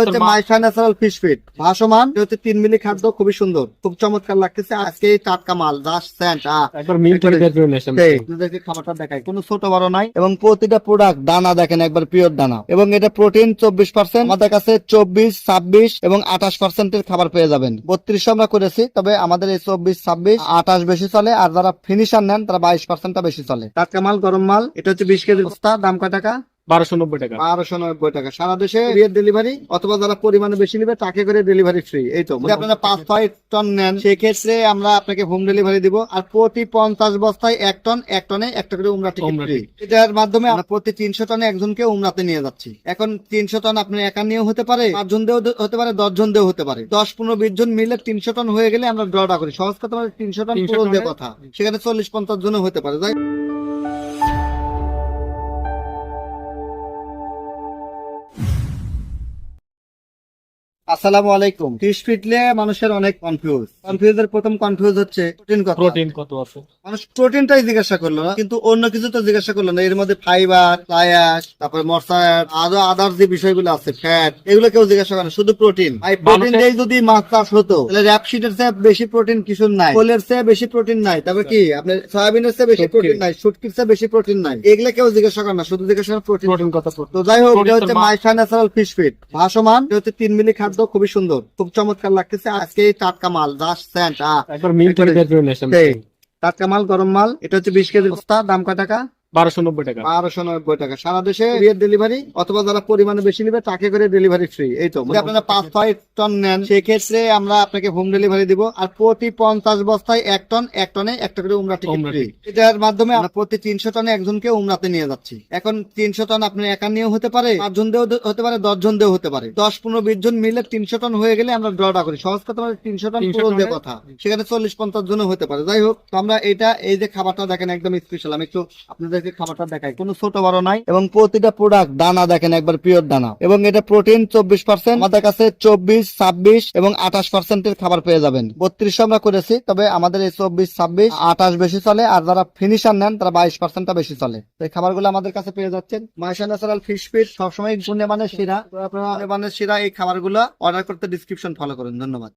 এটা হচ্ছে Maisha natural fish fit ভাসমান এটা হচ্ছে তিন মিলি খাদ্য খুবই সুন্দর। খুব চমৎকার লাগতেছে। আজকে টাটকা মাল জাস্ট স্যান্ড আপনাদেরকে খাবারটা দেখাই। কোনো ছোট বড় নাই। এবং প্রতিটা প্রোডাক্ট দানা দেখেন একবার পিওর দানা। এবং এটা প্রোটিন চব্বিশ পার্সেন্ট আমাদের কাছে চব্বিশ ছাব্বিশ এবং আঠাশ পার্সেন্টের খাবার পেয়ে যাবেন। বত্রিশ আমরা করেছি তবে আমাদের এই চব্বিশ ছাব্বিশ আঠাশ বেশি চলে আর যারা ফিনিশার নেন তারা বাইশ পার্সেন্টটা বেশি চলে। টাটকা মাল গরম মাল এটা হচ্ছে বিশ কেজি বস্তা দাম কয় টাকা? বারোশো নব্বই টাকা। বারোশো নব্বই টাকা। সারা দেশে বিয়ের ডেলিভারি অথবা যারা পরিমাণে বেশি নেবে তাকে করে ডেলিভারি ফ্রি এই তো আপনারা পাঁচ ছয় টন নেন সেক্ষেত্রে আমরা আপনাকে হোম ডেলিভারি দিব। আর প্রতি পঞ্চাশ বস্তায় এক টন এক টনে একটা করে উমরা টিকিট এটার মাধ্যমে আমরা প্রতি তিনশো টনে একজনকে উমরাতে নিয়ে যাচ্ছি। এখন তিনশো টন আপনি একা নিয়েও হতে পারে পাঁচজন দিয়েও হতে পারে দশ জন দিয়েও হতে পারে। দশ পনেরো বিশ জন মিলে তিনশো টন হয়ে গেলে আমরা ড্রটা করি। সহজ কথা মানে তিনশো টন 300 পুরো কথা সেখানে চল্লিশ পঞ্চাশ জনও হতে পারে। তাই আসসালামু আলাইকুম। ফিশ ফিটলে মানুষের অনেক কনফিউজ কনফিউজের প্রথম কনফিউজ হচ্ছে প্রোটিন কত প্রোটিন কত আছে? মানুষ প্রোটিনটাই জিজ্ঞাসা করল না কিন্তু অন্য কিছু তো জিজ্ঞাসা করল না। এর মধ্যে ফাইবার ফ্লায়াস তারপরে মশার আরও আদার যে বিষয়গুলো আছে ফ্যাট এগুলো কেউ জিজ্ঞাসা করে শুধু প্রোটিন এই প্রোটিন দিয়ে যদি মাছ চাষ হতো তাহলে র্যাপশিটের চেয়ে বেশি প্রোটিন কিছু নাই। কোলের চেয়ে বেশি প্রোটিন নাই। তবে কি? আপনার সয়াবিনের চেয়ে বেশি প্রোটিন নাই শুটকির চেয়ে বেশি প্রোটিন নাই। এগুলো কেউ জিজ্ঞাসা করে না শুধু জিজ্ঞাসা করে প্রোটিন প্রোটিন কত তো যাই হোক এটা হচ্ছে মাইশা ন্যাচারাল ফিশ ফিট ভাসমান এটা হচ্ছে তিন মিলি খাদ্য খুবই সুন্দর। খুব চমৎকার লাগতেছে। আজকে টাটকা মাল জাস্ট সেন্ট। টাটকা মাল গরম মাল। এটা হচ্ছে বিশ কেজি বস্তা দাম কয় টাকা? বারোশো নব্বই টাকা। বারোশো নব্বই টাকা। সারা দেশে বিয়ের ডেলিভারি অথবা যারা পরিমাণে বেশি নেবে তাকে করে ডেলিভারি ফ্রি এই তো আপনারা পাঁচ ছয় টন নেন সেক্ষেত্রে আমরা আপনাকে হোম ডেলিভারি দিব। আর প্রতি পঞ্চাশ বস্তায় এক টন এক টনে একটা করে উমরা টিকিট ফ্রি এটার মাধ্যমে আমরা প্রতি তিনশো টনে একজনকে উমরাতে নিয়ে যাচ্ছি। এখন তিনশো টন আপনি একা নিয়েও হতে পারে পাঁচজন দিয়েও হতে পারে দশ জন দিয়েও হতে পারে। দশ পনেরো বিশ জন মিলে তিনশো টন হয়ে গেলে আমরা ড্রটা করি। সহজ কথা মানে তিনশো টন 300 পুরো টনে? কথা। সেখানে চল্লিশ পঞ্চাশ জনও হতে পারে। যাই হোক আমরা এটা এই যে খাবারটা দেখেন একদম স্পেশাল আমি একটু আপনাদেরকে খাবারটা দেখাই কোনো ছোট বড় নাই এবং প্রতিটা প্রোডাক্ট দানা দেখেন একবার পিওর দানা। এবং এটা প্রোটিন চব্বিশ পার্সেন্ট আমাদের কাছে চব্বিশ, ছাব্বিশ এবং আঠাশ পার্সেন্টের খাবার পেয়ে যাবেন। বত্রিশশো আমরা করেছি, তবে আমাদের এই চব্বিশ, ছাব্বিশ, আঠাশ বেশি চলে, আর যারা ফিনিশার নেন, তারা বাইশ পার্সেন্টটা বেশি চলে। এই খাবারগুলো আমাদের কাছে পেয়ে যাচ্ছেন। মাইশা ন্যাচারাল ফিশ ফিট সবসময় গুণে মানে শিরা। আপনারা গুণে মানে শিরা এই খাবারগুলো অর্ডার করতে ডিসক্রিপশন ফলো করুন। ধন্যবাদ।